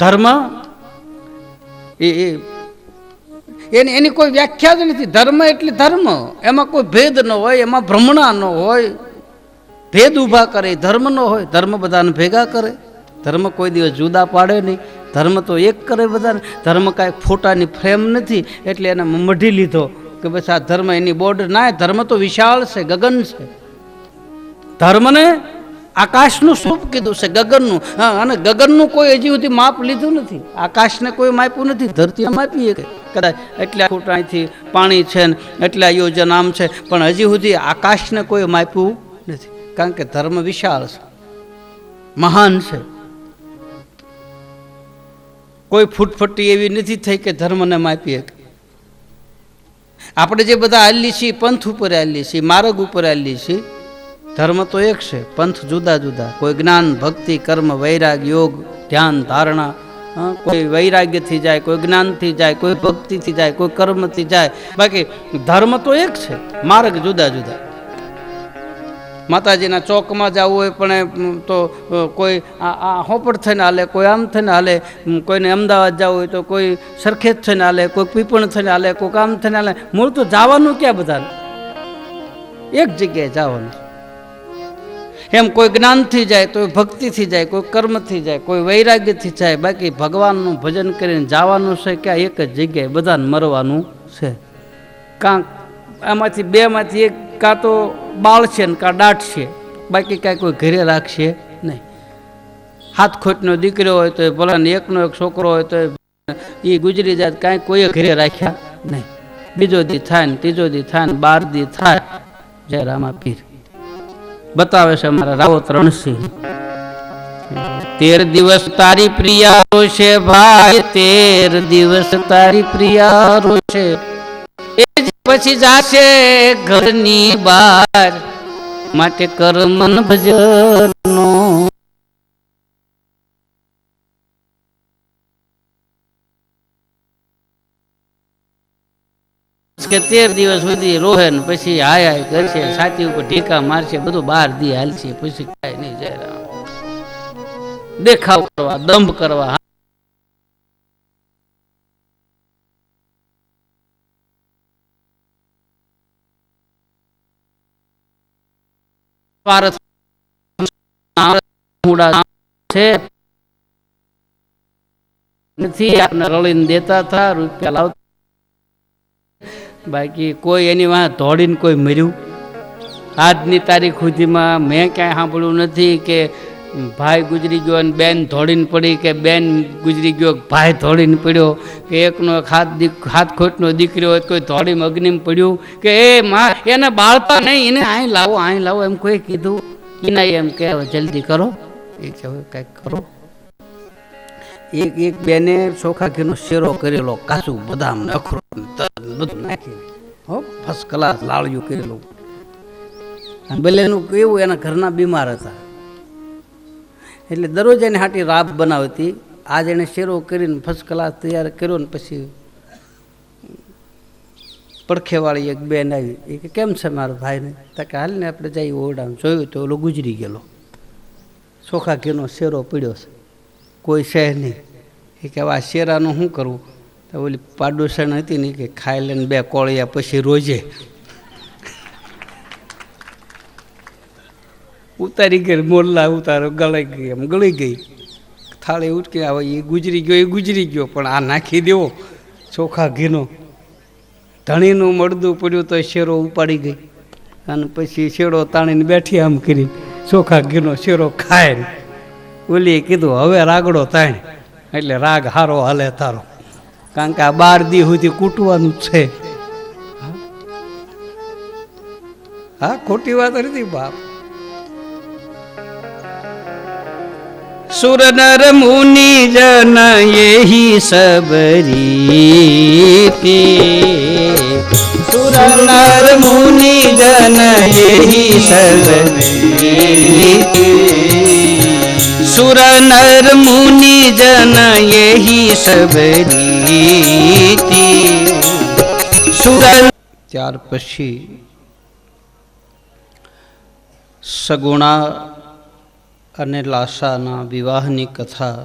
ધર્મ? એ એની એની કોઈ વ્યાખ્યા જ નથી. ધર્મ એટલે ધર્મ. એમાં કોઈ ભેદ ન હોય, એમાં ભ્રમણા ન હોય. ભેદ ઊભા કરે, ધર્મ ન હોય. ધર્મ બધાને ભેગા કરે. ધર્મ કોઈ દિવસ જુદા પાડે નહીં. ધર્મ તો એક કરે બધાને. ધર્મ કાંઈ ફોટાની ફ્રેમ નથી. એટલે એને મઢી લીધો કે બસ આ ધર્મ એની બોર્ડર ના ધર્મ તો વિશાળ છે, ગગન છે. ધર્મને આકાશનું સ્વરૂપ કીધું છે, ગગનનું. હા, અને ગગનનું કોઈ હજી સુધી માપ લીધું નથી. આકાશને કોઈ માપ્યું નથી. ધરતી માપીએ કદાચ એટલા ફૂટ અહીંથી પાણી છે ને એટલા યોજન આમ છે, પણ હજી સુધી આકાશને કોઈ માપ્યું નથી. કારણ કે ધર્મ વિશાળ છે. મહાન છે. કોઈ ફૂટફટી એવી નથી થઈ કે ધર્મને માપીએ આપણે જે બધા હાલી છીએ, પંથ ઉપર હાલી છીએ, માર્ગ ઉપર હાલી છીએ ધર્મ તો એક છે, પંથ જુદા જુદા. કોઈ જ્ઞાન, ભક્તિ, કર્મ, વૈરાગ, યોગ, ધ્યાન, ધારણા કોઈ વૈરાગ્યથી જાય, કોઈ જ્ઞાનથી જાય, કોઈ ભક્તિથી જાય, કોઈ કર્મથી જાય. બાકી ધર્મ તો એક છે, માર્ગ જુદા જુદા. માતાજીના ચોકમાં જવું હોય પણ તો કોઈ આ હોપડ થઈને હાલે, કોઈ આમ થઈને હાલે કોઈને અમદાવાદ જવું હોય તો કોઈ સરખેજ થઈને હાલે, કોઈ પીપણ થઈને હાલે કોઈ આમ થઈને હાલે. મૂળ તો જવાનું ક્યાં બધાને? એક જગ્યાએ જવાનું. એમ કોઈ જ્ઞાનથી જાય, તો ભક્તિથી જાય, કોઈ કર્મથી જાય, કોઈ વૈરાગ્યથી જાય, બાકી ભગવાનનું ભજન કરીને જવાનું છે ક્યાં એક જ જગ્યાએ બધાને મરવાનું છે. કાં આમાંથી બેમાંથી એક કાં તો બાળ છે ને કાં દાઠ છે, બાકી કાંઈ કોઈ ઘરે રાખશે નહીં. હાથ ખોટનો દીકરો હોય તો ભલે ને એકનો એક છોકરો હોય તો એ ગુજરી જાય, કાંઈ કોઈએ ઘરે રાખ્યા નહીં. બીજો દી થાય ને ત્રીજો દી થાય ને બાર દી થાય, જય રામા પીર બતાવે છે અમારા રાવત રણસિંહ તેર દિવસ તારી પ્રિયા રોશે ભાઈ, તેર દિવસ તારી પ્રિયા રોશે. એ પછી જાશે ઘરની બહાર. માટે કર મન ભજનો કે તેર દિવસ સુધી રોહે ને પછી હાય હાય કરશે, છાતી ઉપર ઢીકા મારશે, બધું બહાર દી હાલશે, પછી કાંઈ નહીં જય દેખાવ કરવા, દંભ કરવા નથી, આપને રળીને દેતા થા રૂપિયા લાવતા બાકી કોઈ એની વાં દોડીને કોઈ મર્યું. આજની તારીખ સુધીમાં મેં ક્યાંય સાંભળ્યું નથી કે ભાઈ ગુજરી ગયો અને બેન ધોડીને પડી કે બેન ગુજરી ગયો, ભાઈ ધોડીને પડ્યો. કે એકનો એક હાથ દીક હાથ ખોટનો દીકરો હોય કોઈ ધોડીમાં અગ્નિમાં પડ્યું. કે એ માં, એને બાળતા નહીં, એને અહીં લાવો અહીં લાવો એમ કોઈ કીધું. એના એમ કે જલ્દી કરો. એ કહેવાય હવે કંઈક કરો. એક એક બેને ચોખા ઘીનો શેરો કરેલો, કાચું બદામ અખરો બધું નાખીને હો ફર્સ્ટ ક્લાસ લાળિયું કરેલું. અને બલેનું કેવું, એના ઘરના બીમાર હતા. એટલે દરરોજ એને હાટી રાબ બનાવતી. આજ એણે શેરો કરીને ફર્સ્ટ ક્લાસ તૈયાર કર્યો ને પછી પડખેવાળી એક બેન આવી. એ કે, કેમ છે મારો ભાઈને? તો કે, હાલ ને આપણે જઈએ ઓરડામાં. જોયું તો ઓલો ગુજરી ગયેલો. ચોખા ઘીનો શેરો પીડ્યો છે. કોઈ છે નહીં. એ કે આ શેરાનું શું કરવું? તો ઓલી પાડોશણ હતી ને કે ખાઈ લઈને બે કોળિયા પછી રોજે. ઉતારી ગઈ મોરલા ઉતારો, ગળાઈ ગઈ એમ, ગળી ગઈ. થાળી ઉટકી આવે એ ગુજરી ગયો, એ ગુજરી ગયો, પણ આ નાખી દેવો. ચોખા ઘીનો. ધણીનું મળદું પડ્યું તો શેરો ઉપાડી ગઈ. અને પછી શેરો તાણીને બેઠી આમ કરી ચોખા ઘીનો શેરો ખાય ઓલીએ કીધું, હવે રાગડો તાણ. એટલે રાગ હારો હાલે તારો. કારણ કે આ બાર દી સુધી કૂટવાનું છે. હા, ખોટી વાત નથી, બાપ. સુર નર મુનિ જન એહી સબરી સુર નર મુનિ જન એહી સબરી સુર નર મુનિ જન એહી સબરી સુર ત્યાર પછી સગુણા અને લાસાના વિવાહની કથા.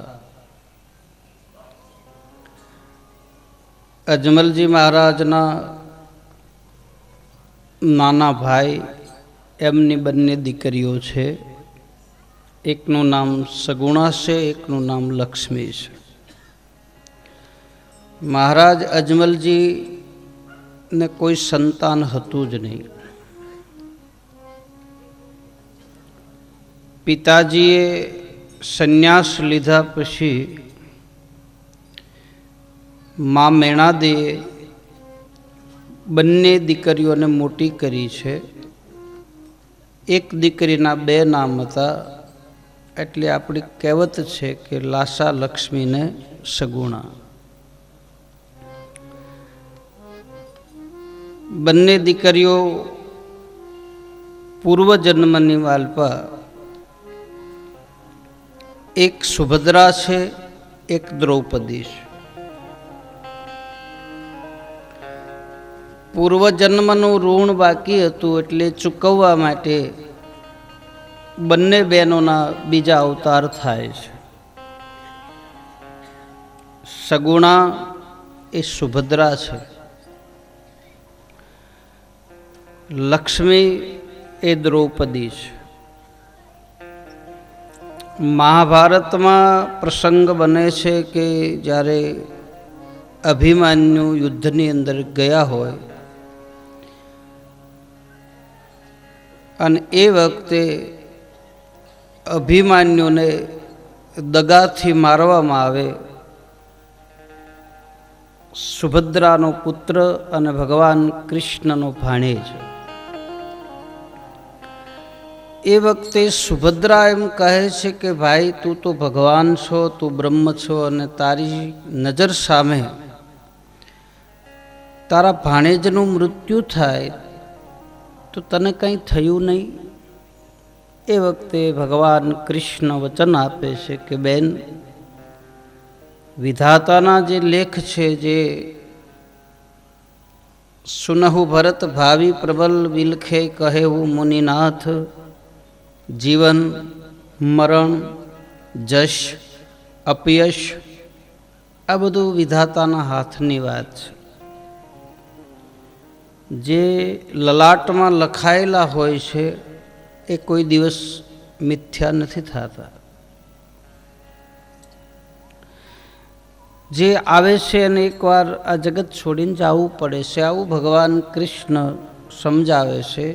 અજમલજી મહારાજના નાના ભાઈ એમની બંને દીકરીઓ છે. એકનું નામ સગુણા છે, એકનું નામ લક્ષ્મી છે. મહારાજ અજમલજી ને કોઈ સંતાન હતું જ નહીં. પિતાજીએ સંન્યાસ લીધા પછી મા મેણાદેએ બંને દીકરીઓને મોટી કરી છે. એક દીકરીના બે નામ હતા એટલે આપણી કહેવત છે કે લાસા લક્ષ્મીને સગુણા. બંને દીકરીઓ પૂર્વજન્મની વાલ્પા એક સુભદ્રા છે, એક દ્રૌપદી છે. પૂર્વજન્મનું ઋણ બાકી હતું એટલે ચૂકવવા માટે બંને બહેનોના બીજા અવતાર થાય છે. સગુણા એ સુભદ્રા છે. લક્ષ્મી એ દ્રૌપદી છે. મહાભારતમાં પ્રસંગ બને છે કે જ્યારે અભિમાન્યુ યુદ્ધની અંદર ગયા હોય અને એ વખતે અભિમાન્યુને દગાથી મારવામાં આવે. સુભદ્રાનો પુત્ર અને ભગવાન કૃષ્ણનો ભાણેજ. એ વખતે સુભદ્રા એમ કહે છે કે, ભાઈ, તું તો ભગવાન છો, તું બ્રહ્મ છો અને તારી નજર સામે તારા ભાણેજનું મૃત્યુ થાય તો તને કંઈ થયું નહીં? એ વખતે ભગવાન કૃષ્ણ વચન આપે છે કે, બેન, વિધાતાના જે લેખ છે, જે સુનહુ ભરત ભાવિ પ્રબલ વિલખે કહેવું મુનિનાથ, જીવન, મરણ, જશ, અપયશ, આ બધું વિધાતાના હાથની વાત છે. જે લલાટમાં લખાયેલા હોય છે એ કોઈ દિવસ મિથ્યા નથી થતા. જે આવે છે અને એકવાર આ જગત છોડીને જવું પડે છે. આવું ભગવાન કૃષ્ણ સમજાવે છે.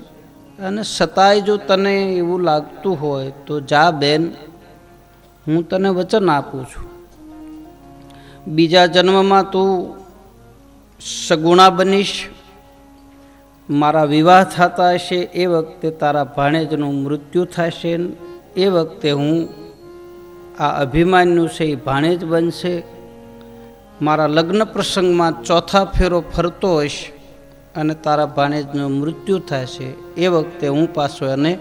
અને છતાંય જો તને એવું લાગતું હોય તો જા બેન, હું તને વચન આપું છું. બીજા જન્મમાં તું સગુણા બનીશ મારા વિવાહ થતા હશે, એ વખતે તારા ભાણેજનું મૃત્યુ થશે, એ વખતે હું આ અભિમાન્યુ છે એ ભાણેજ બનશે. મારા લગ્ન પ્રસંગમાં ચોથા ફેરો ફરતો હોઈશ અને તારા ભાણેજનું મૃત્યુ થશે, એ વખતે હું પાછો એને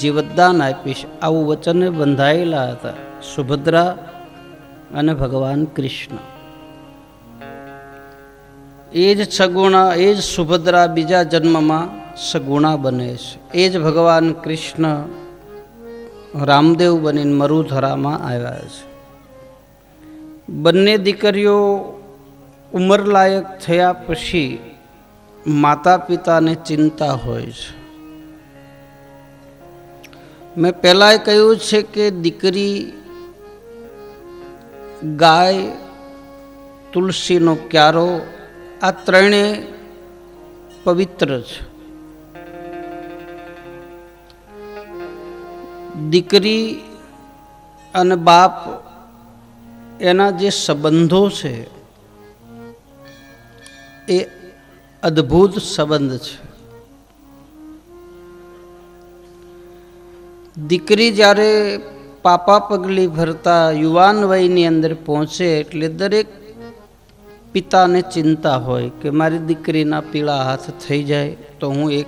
જીવતદાન આપીશ. આવું વચને બંધાયેલા હતા. સુભદ્રા અને ભગવાન કૃષ્ણ. એ જ સગુણા એ જ સુભદ્રા બીજા જન્મમાં સગુણા બને છે. એ જ ભગવાન કૃષ્ણ રામદેવ બનીને મરુધરામાં આવ્યા છે. બંને દીકરીઓ ઉંમરલાયક થયા પછી માતા પિતાને ચિંતા હોય છે. મેં પહેલાં કહ્યું છે કે દીકરી ગાય તુલસીનો ક્યારો આ ત્રણે પવિત્ર છે. દીકરી અને બાપ એના જે સંબંધો છે, એ અદ્ભુત સંબંધ છે. દીકરી જ્યારે પાપા પગલી ભરતા યુવાન વયની અંદર પહોંચે એટલે દરેક પિતાને ચિંતા હોય કે મારી દીકરીના પીળા હાથ થઈ જાય તો હું એક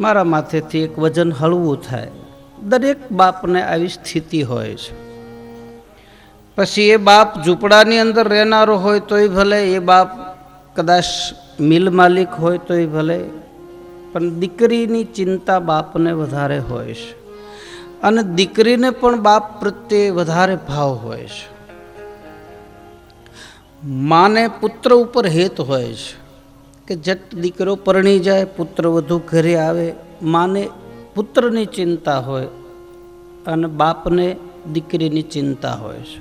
મારા માથેથી એક વજન હળવું થાય. દરેક બાપને આવી સ્થિતિ હોય છે. પછી એ બાપ ઝૂંપડાની અંદર રહેનારો હોય તોય ભલે, એ બાપ કદાચ મિલ માલિક હોય તોય ભલે, પણ દીકરીની ચિંતા બાપને વધારે હોય છે. અને દીકરીને પણ બાપ પ્રત્યે વધારે ભાવ હોય છે. માને પુત્ર ઉપર હેત હોય છે કે જટ દીકરો પરણી જાય, પુત્ર વધુ ઘરે આવે, માને પુત્રની ચિંતા હોય અને બાપને દીકરીની ચિંતા હોય છે.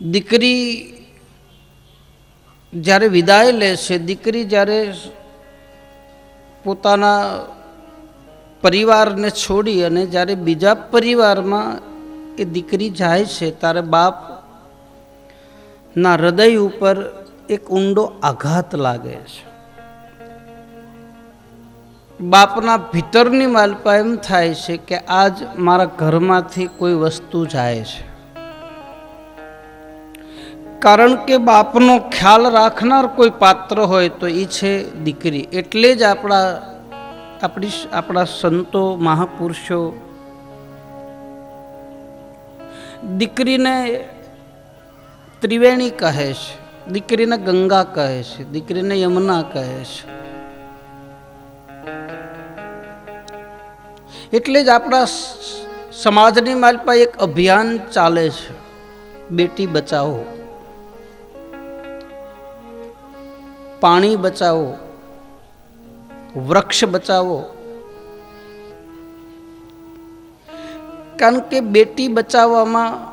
દીકરી જ્યારે વિદાય લે છે, દીકરી જ્યારે પોતાના પરિવારને છોડી અને જ્યારે બીજા પરિવારમાં એ દીકરી જાય છે ત્યારે બાપ ના હૃદય ઉપર એક ઊંડો આઘાત લાગે છે. બાપના ભીતરની માલપા એમ થાય છે કે આજ મારા ઘરમાંથી કોઈ વસ્તુ જાય છે. કારણ કે બાપનો ખ્યાલ રાખનાર કોઈ પાત્ર હોય તો એ છે દીકરી. એટલે જ આપણા, આપણી, આપણા સંતો, મહાપુરુષો દીકરીને ત્રિવેણી કહે છે. દીકરીને ગંગા કહે છે. દીકરીને યમુના કહે છે. એટલે જ આપણા સમાજની માલપા એક અભિયાન ચાલે છે. બેટી બચાવો. પાણી બચાવો. વૃક્ષ બચાવો. કારણ કે બેટી બચાવવામાં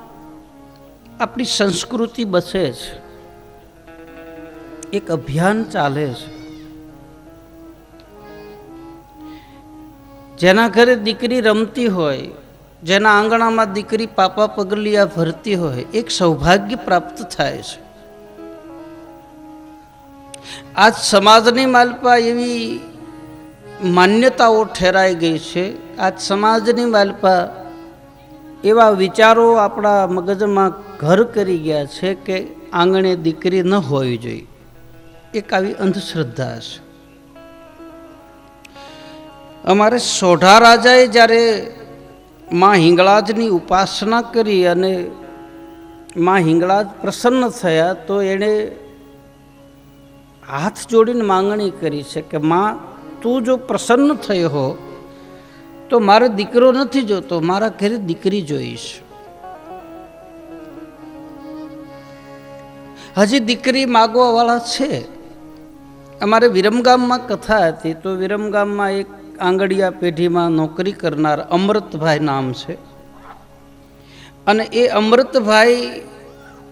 આપણી સંસ્કૃતિ બસે છે. એક અભિયાન ચાલે છે. જેના ઘરે દીકરી રમતી હોય, જેના આંગણામાં દીકરી પાપા પગલિયા ભરતી હોય, એક સૌભાગ્ય પ્રાપ્ત થાય છે. આજ સમાજની માલપા એવી માન્યતાઓ ઠેરાઈ ગઈ છે. આજ સમાજની માલપા એવા વિચારો આપણા મગજમાં ઘર કરી ગયા છે કે આંગણે દીકરી ન હોવી જોઈએ. એક આવી અંધશ્રદ્ધા છે અમારે સોઢા રાજાએ જ્યારે માં હિંગળાજની ઉપાસના કરી અને માં હિંગળાજ પ્રસન્ન થયા, તો એણે હાથ જોડીને માંગણી કરી છે કે, માં, તું જો પ્રસન્ન થયો હો તો મારે દીકરો નથી જોતો, મારા ઘરે દીકરી જોઈશ. હજી દીકરી માગવા વાળા છે. અમારે વિરમગામમાં કથા હતી, તો વિરમગામમાં એક આંગડિયા પેઢીમાં નોકરી કરનાર અમૃતભાઈ નામ છે. અને એ અમૃતભાઈ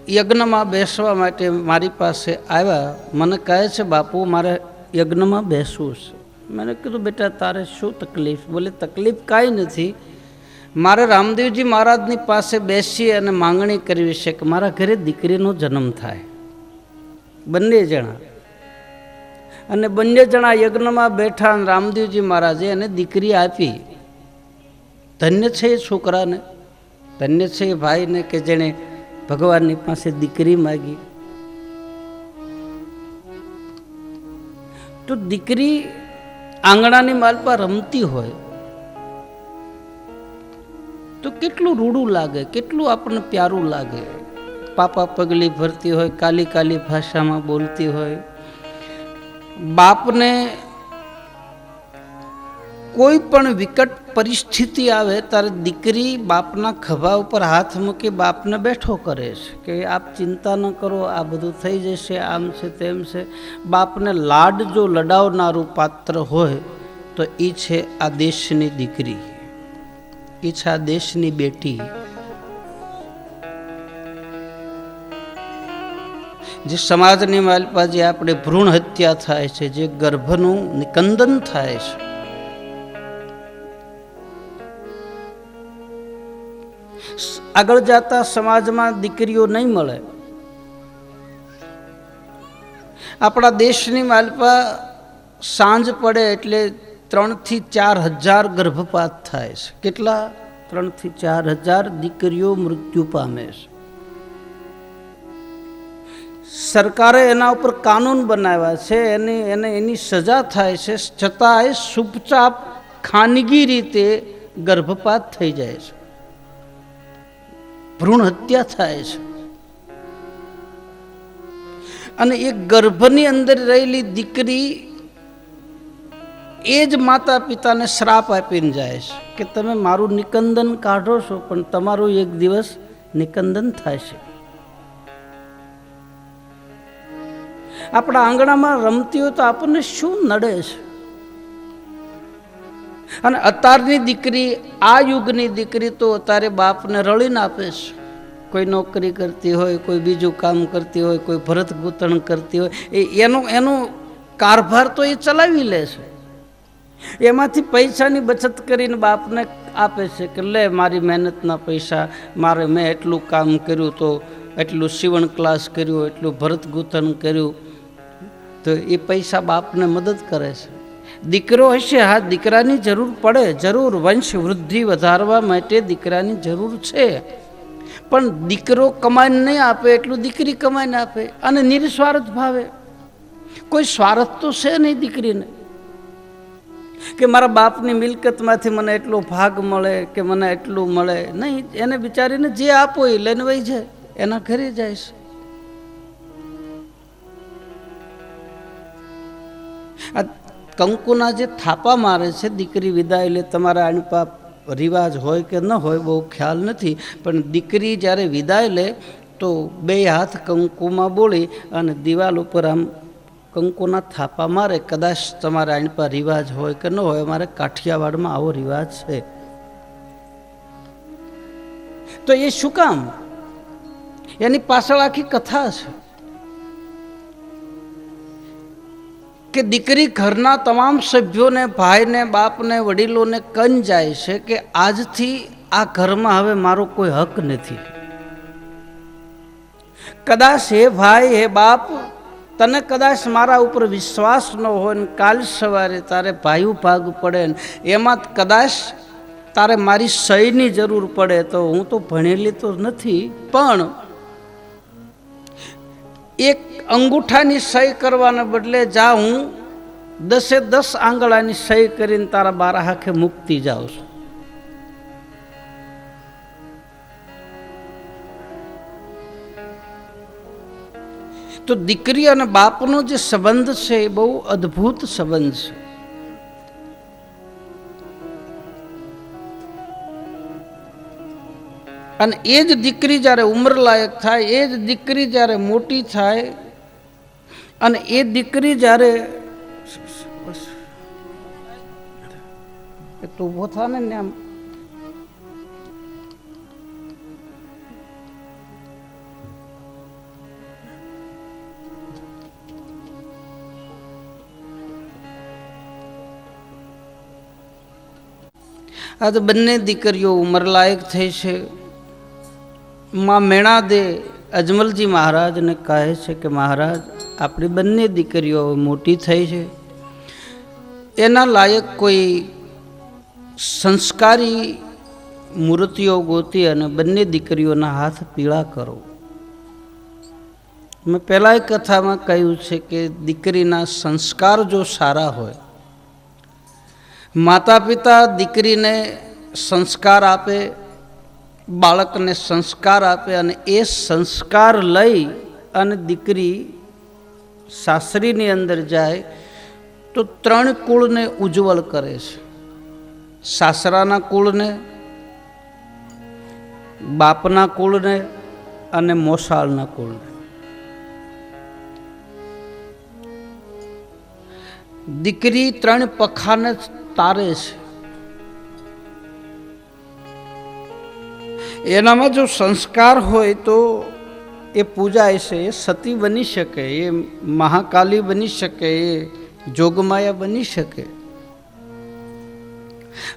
યજ્ઞમાં બેસવા માટે મારી પાસે આવ્યા. મને કહે છે, બાપુ, મારે યજ્ઞમાં બેસવું છે. મેં કીધું બેટા તારે શું તકલીફ બોલે તકલીફ કાંઈ નથી મારે રામદેવજી મહારાજની પાસે બેસી અને માંગણી કરવી છે કે મારા ઘરે દીકરીનો જન્મ થાય બંને જણા અને બંને જણા યજ્ઞમાં બેઠા અને રામદેવજી મહારાજે એને દીકરી આપી ધન્ય છે એ છોકરાને ધન્ય છે એ ભાઈને કે જેણે ભગવાનની પાસે દીકરી માગી તો દીકરી આંગણાની માલપા રમતી હોય, તો કેટલું રૂડું લાગે, કેટલું આપણને પ્યારું લાગે? પાપા પગલી ભરતી હોય, કાલી કાલી ભાષામાં બોલતી હોય. બાપને કોઈ પણ વિકટ પરિસ્થિતિ આવે ત્યારે દીકરી બાપના ખભા ઉપર હાથ મૂકી બાપને બેઠો કરે છે કે આપ ચિંતા ન કરો, આ બધું થઈ જશે, આમ છે તેમ છે. બાપને લાડ જો લડાવનારું પાત્ર હોય, તો એ છે આ દેશની દીકરી. એ છે આ દેશની બેટી. જે સમાજની માલપા જે આપણે ભ્રૂણ હત્યા થાય છે, જે ગર્ભનું નિકંદન થાય છે આગળ જતા સમાજમાં દીકરીઓ નહીં મળે. આપણા દેશની માલપા સાંજ પડે એટલે ત્રણથી ચાર હજાર ગર્ભપાત થાય છે. કેટલા? ત્રણથી ચાર હજાર દીકરીઓ મૃત્યુ પામે છે. સરકારે એના ઉપર કાનૂન બનાવ્યા છે. એની, એને એની સજા થાય છે. છતાંય ચૂપચાપ ખાનગી રીતે ગર્ભપાત થઈ જાય છે. ભ્રૂણ હત્યા થાય છે. અને એ ગર્ભની અંદર રહેલી દીકરી એ જ માતા પિતાને શ્રાપ આપીને જાય છે કે તમે મારું નિકંદન કાઢો છો, પણ તમારું એક દિવસ નિકંદન થાય છે. આપણા આંગણામાં રમતી હોય તો આપણને શું નડે છે? અને અત્યારની દીકરી, આ યુગની દીકરી તો અત્યારે બાપને રળીને આપે છે. કોઈ નોકરી કરતી હોય, કોઈ બીજું કામ કરતી હોય, કોઈ ભરત ગૂંથણ કરતી હોય, એ એનો એનો કારભાર તો એ ચલાવી લે છે. એમાંથી પૈસાની બચત કરીને બાપને આપે છે કે લે મારી મહેનતના પૈસા, મારે મેં એટલું કામ કર્યું તો એટલું સીવણ ક્લાસ કર્યું, એટલું ભરત ગૂંથણ કર્યું, તો એ પૈસા બાપને મદદ કરે છે. દીકરો હશે, હા, દીકરાની જરૂર પડે, જરૂર. વંશ વૃદ્ધિ વધારવા માટે દીકરાની જરૂર છે. પણ દીકરો કમાઈને નહીં આપે, એટલું દીકરી કમાઈને આપે. અને નિર્સ્વાર્થ ભાવે. કોઈ સ્વાર્થ તો છે નહીં દીકરીને. કે મારા બાપની મિલકતમાંથી મને એટલો ભાગ મળે, કે મને એટલું મળે. નહીં, એને બિચારીને જે આપો એ લઈને વહી જાય. એના ઘરે જાય છે. આ કંકુના જે થાપા મારે છે, દીકરી વિદાય લે, તમારા અણપા રિવાજ હોય કે ન હોય બહુ ખ્યાલ નથી, પણ દીકરી જ્યારે વિદાય લે, તો બે હાથ કંકુમાં બોલી અને દિવાલ ઉપર આમ કંકુના થાપા મારે, કદાચ તમારા અણપા રિવાજ હોય કે ન હોય, અમારે કાઠિયાવાડમાં આવો રિવાજ છે. તો એ શું કામ? એની પાછળ આખી કથા છે. કે દીકરી ઘરના તમામ સભ્યોને, ભાઈને, બાપને, વડીલોને કન જાય છે કે આજથી આ ઘરમાં હવે મારો કોઈ હક નથી. કદાચ હે ભાઈ, હે બાપ, તને કદાચ મારા ઉપર વિશ્વાસ ન હોય ને કાલ સવારે તારે ભાઈ ભાગ પડે ને એમાં કદાચ તારે મારી સહીની જરૂર પડે તો હું તો ભણેલી તો નથી, પણ એક અંગૂઠાની સહી કરવાને બદલે જા હું દસે દસ આંગળાની સહી કરીને તારા બારા હાખે મુક્તિ જાઉં છું. તો દીકરી અને બાપનો જે સંબંધ છે એ બહુ અદ્ભુત સંબંધ છે. અને એ જ દીકરી જ્યારે ઉંમરલાયક થાય, એ જ દીકરી જ્યારે મોટી થાય, અને એ દીકરી જ્યારે તો ઊભો થાય ને આમ આ તો બંને દીકરીઓ ઉંમરલાયક થઈ છે. માં મેણાદે અજમલજી મહારાજને કહે છે કે મહારાજ, આપણી બંને દીકરીઓ મોટી થઈ છે. એના લાયક કોઈ સંસ્કારી મૂર્તિઓ ગોતી અને બંને દીકરીઓના હાથ પીળા કરો. મેં પહેલાં કથામાં કહ્યું છે કે દીકરીના સંસ્કાર જો સારા હોય માતા પિતા દીકરીને સંસ્કાર આપે બાળકને સંસ્કાર આપે અને એ સંસ્કાર લઈ અને દીકરી સાસરીની અંદર જાય, તો ત્રણ કુળને ઉજ્જવળ કરે છે. સાસરાના કુળને, બાપના કુળને અને મોસાળના કુળને. દીકરી ત્રણ પખાને તારે છે. એનામાં જો સંસ્કાર હોય તો એ પૂજાય છે, એ સતી બની શકે, એ મહાકાલી બની શકે, એ જોગમાયા બની શકે.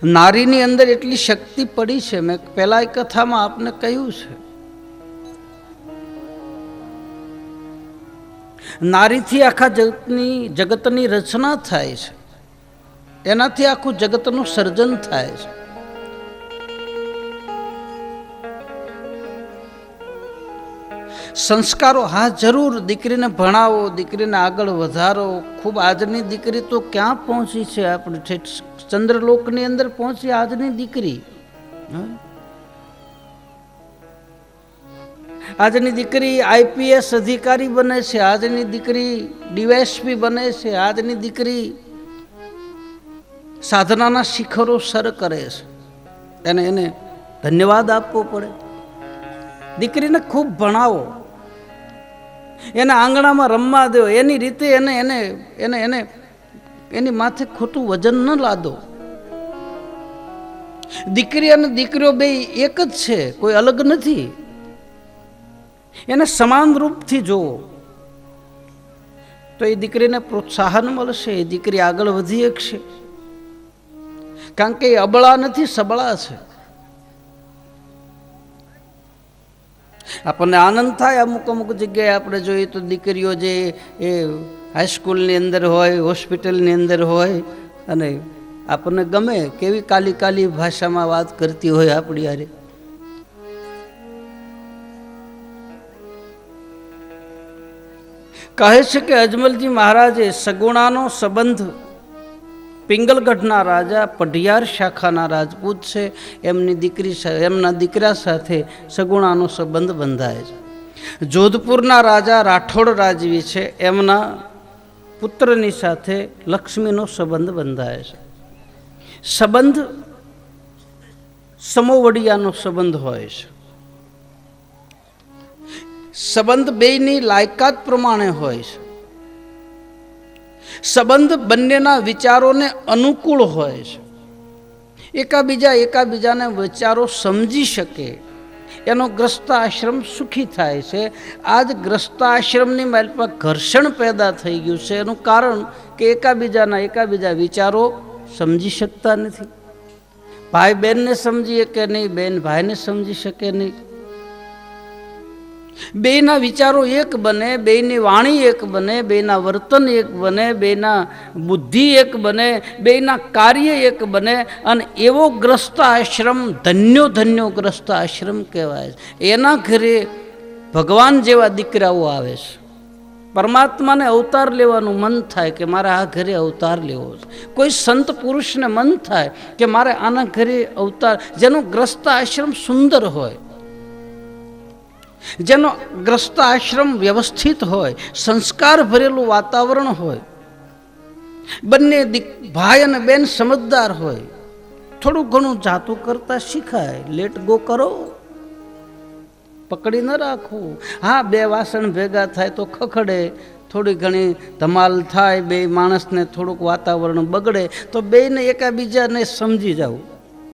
નારીની અંદર એટલી શક્તિ પડી છે, મેં પહેલા કથામાં આપને કહ્યું છે. નારીથી આખા જગતની જગતની રચના થાય છે. એનાથી આખું જગતનું સર્જન થાય છે. સંસ્કારો, હા, જરૂર, દીકરીને ભણાવો, દીકરીને આગળ વધારો. ખૂબ આજની દીકરી તો ક્યાં પહોંચી છે આપણે ઠેઠ? ચંદ્રલોકની અંદર પહોંચી આજની દીકરી. આજની દીકરી આઈપીએસ અધિકારી બને છે, આજની દીકરી ડીવાયએસપી બને છે, આજની દીકરી સાધનાના શિખરો સર કરે છે. એને એને ધન્યવાદ આપવો પડે. દીકરીને ખૂબ ભણાવો. એને આંગણામાં રમવા દો, એની રીતે એને એને એને એને એની માથે ખોટું વજન ન લાદો. દીકરી અને દીકરીઓ બે એક જ છે, કોઈ અલગ નથી. એને સમાન રૂપથી જોવો તો એ દીકરીને પ્રોત્સાહન મળશે, એ દીકરી આગળ વધી શકશે. કારણ કે એ અબળા નથી, સબળા છે. આપણને આનંદ થાય અમુક અમુક જગ્યાએ આપણે જોઈએ તો દીકરીઓ જે એ હાઈસ્કૂલની અંદર હોય હોસ્પિટલની અંદર હોય, અને આપણને ગમે કેવી કાલી કાલી ભાષામાં વાત કરતી હોય આપણી યારે કહે છે કે અજમલજી મહારાજે સગુણાનો સંબંધ પિંગલગઢના રાજા, પઢિયાર શાખાના રાજપૂત છે. એમની દીકરી એમના દીકરા સાથે સગુણાનો સંબંધ બંધાય છે. જોધપુરના રાજા રાઠોડ રાજવી છે. એમના પુત્રની સાથે લક્ષ્મીનો સંબંધ બંધાય છે. સંબંધ સમોવડિયાનો સંબંધ હોય છે. સંબંધ બેયની લાયકાત પ્રમાણે હોય છે. સંબંધ બંનેના વિચારોને અનુકૂળ હોય છે. એકાબીજા એકાબીજાને વિચારો સમજી શકે. એનો ગ્રસ્તાશ્રમ સુખી થાય છે. આ જ ગ્રસ્તાશ્રમની માલપા ઘર્ષણ પેદા થઈ ગયું છે. એનું કારણ કે એકાબીજાના એકાબીજા વિચારો સમજી શકતા નથી. ભાઈ બહેનને સમજી શકે નહીં બહેન ભાઈને સમજી શકે નહીં. બેયના વિચારો એક બને, બેયની વાણી એક બને, બેયના વર્તન એક બને, બેયના બુદ્ધિ એક બને, બેયના કાર્ય એક બને અને એવો ગ્રસ્ત આશ્રમ ધન્યો ધન્યો ગ્રસ્ત આશ્રમ કહેવાય એના ઘરે ભગવાન જેવા દીકરાઓ આવે છે. પરમાત્માને અવતાર લેવાનું મન થાય કે મારે આ ઘરે અવતાર લેવો છે. કોઈ સંત પુરુષને મન થાય કે મારે આના ઘરે અવતાર, જેનો ગ્રસ્ત આશ્રમ સુંદર હોય. જેનો ગ્રસ્ત આશ્રમ વ્યવસ્થિત હોય, સંસ્કાર ભરેલું વાતાવરણ હોય, બંને ભાઈ અને બેન સમજદાર હોય, થોડું ઘણું જાતું કરતા શીખાય, લેટ ગો કરો, પકડી ન રાખવું હા, બે વાસણ ભેગા થાય તો ખખડે, થોડી ઘણી ધમાલ થાય, બે માણસને થોડુંક વાતાવરણ બગડે, તો બેયને એકાબીજાને સમજી જવું